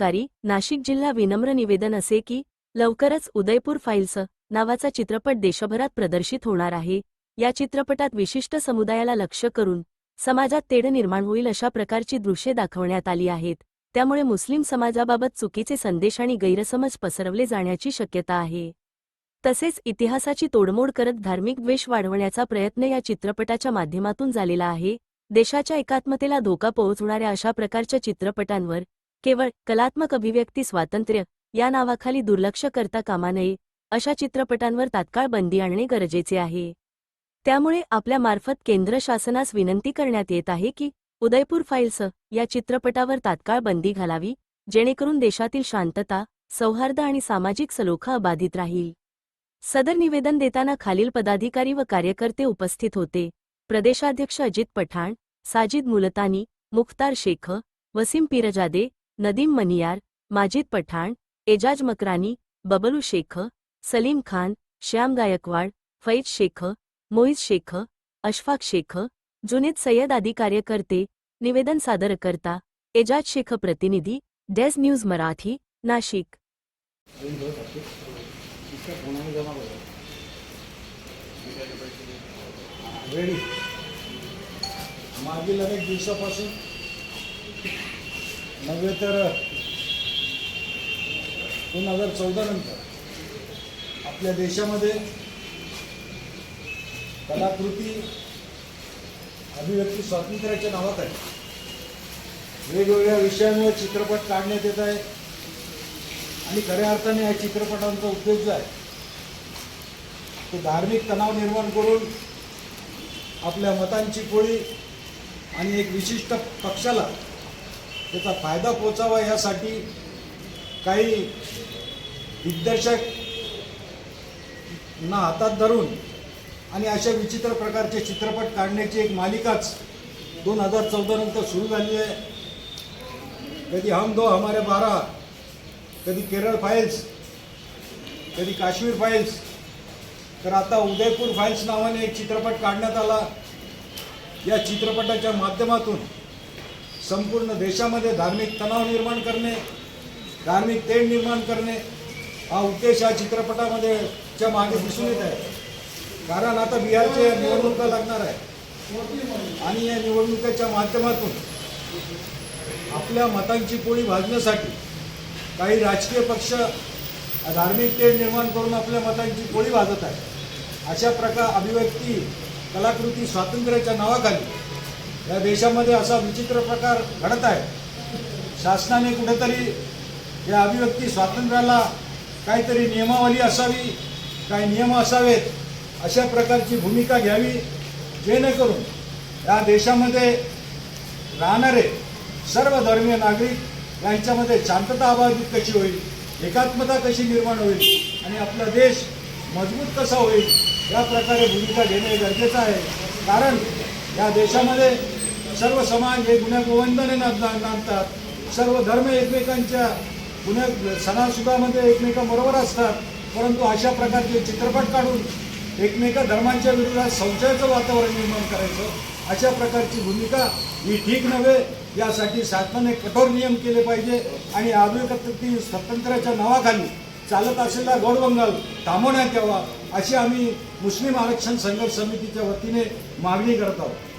पदाधिकारी नाशिक जिल्हा विनम्र निवेदन असे की लवकरच उदयपूर फाईल्स नावाचा चित्रपट देशभरात प्रदर्शित होणार आहे. या चित्रपटात विशिष्ट समुदायाला लक्ष्य करून समाजात तेढ निर्माण होईल अशा प्रकारची दृश्ये दाखवण्यात आली आहेत. त्यामुळे मुस्लिम समाजाबाबत चुकीचे संदेश आणि गैरसमज पसरवले जाण्याची शक्यता आहे. तसेच इतिहासाची तोडमोड करत धार्मिक द्वेष वाढवण्याचा प्रयत्न या चित्रपटाच्या माध्यमातून झालेला आहे. देशाच्या एकात्मतेला धोका पोहोचणाऱ्या अशा प्रकारच्या चित्रपटांवर केवळ कलात्मक अभिव्यक्ती स्वातंत्र्य या नावाखाली दुर्लक्ष करता कामा नये अशा चित्रपटांवर तात्काळ बंदी आणणे गरजेचे आहे. त्यामुळे आपल्या मार्फत केंद्र शासनास विनंती करण्यात येत आहे की उदयपूर फाईल्स या चित्रपटावर तात्काळ बंदी घालावी जेणेकरून देशातील शांतता सौहार्द आणि सामाजिक सलोखा अबाधित राहील. सदर निवेदन देताना खालील पदाधिकारी व कार्यकर्ते उपस्थित होते. प्रदेशाध्यक्ष अजित पठाण साजिद मुलतानी मुख्तार शेख वसीम पिरजादे नदीम मनियार, माजिद पठाण, एजाज मकरानी, बबलू शेख, सलीम खान, श्याम गायकवाड, फैज शेख, मोईज शेख, अशफाक शेख, जुनेद सय्यद आदी कार्यकर्ते, निवेदन सादर करता एजाज शेख प्रतिनिधी डेज़ न्यूज़ मराठी, नाशिक. मागील अनेक दिवसापासून नव्हे तर दोन हजार चौदा नंतर आपल्या देशामध्ये कलाकृती अभिव्यक्ती स्वातंत्र्याच्या नावात आहे. वेगवेगळ्या विषयांवर चित्रपट काढण्यात येत आहे. आणि खऱ्या अर्थाने या चित्रपटांचा उद्देश जो आहे तो धार्मिक तणाव निर्माण करून आपल्या मतांची पोळी आणि एक विशिष्ट पक्षाला त्याचा फायदा पोचावा यासाठी काही दिग्दर्शक ना हातात धरून आणि अशा विचित्र प्रकारचे चित्रपट काढण्याची एक मालिकाच दोन हजार चौदा नंतर सुरू झाली आहे. कधी हम दो हमारे बारा कधी केरळ फाईल्स कधी काश्मीर फाईल्स तर आता उदयपूर फाईल्स नावाने एक चित्रपट काढण्यात आला. या चित्रपटाच्या माध्यमातून संपूर्ण देशामध्ये धार्मिक तणाव निर्माण करणे धार्मिक तेढ निर्माण करणे हा उद्देश या चित्रपटामध्ये च्या मागे दिसून येत आहे. कारण आता बिहारचे निवडणुका लागणार आहे. आणि या निवडणुकीच्या माध्यमातून आपल्या मतांची पोळी भाजण्यासाठी काही राजकीय पक्ष धार्मिक तेढ निर्माण करून आपल्या मतांची पोळी भाजत आहे अशा प्रकार अभिव्यक्ती कलाकृती स्वातंत्र्याच्या नावाखाली या देशामध्ये असा विचित्र प्रकार घडत आहे. शासनाने कुठेतरी या अभिव्यक्ती स्वातंत्र्याला काहीतरी नियमावली असावी काही नियम असावेत अशा प्रकारची भूमिका घ्यावी जेणेकरून या देशामध्ये राहणारे सर्व धर्मीय नागरिक यांच्यामध्ये शांतता अबाधित कशी होईल एकात्मता कशी निर्माण होईल आणि आपला देश मजबूत कसा होईल या प्रकारे भूमिका घेणे गरजेचं आहे. कारण या देशामध्ये सर्व समाज हे गुन्ह्या नांदतात. सर्व धर्म एकमेकांच्या गुन्ह्या सणासुदामध्ये एकमेकांबरोबर असतात. परंतु अशा प्रकारचे चित्रपट काढून एकमेका धर्मांच्या विरोधात संशयाचं वातावरण निर्माण करायचं अशा प्रकारची भूमिका ही ठीक नव्हे यासाठी शासनाने कठोर नियम केले पाहिजे आणि अभिव्यक्ती स्वातंत्र्याच्या नावाखाली चालत असलेला गौडबंगाल थांबवण्यात यावा अशी आम्ही मुस्लिम आरक्षण संघर्ष समितीच्या वतीने मागणी करत आहोत.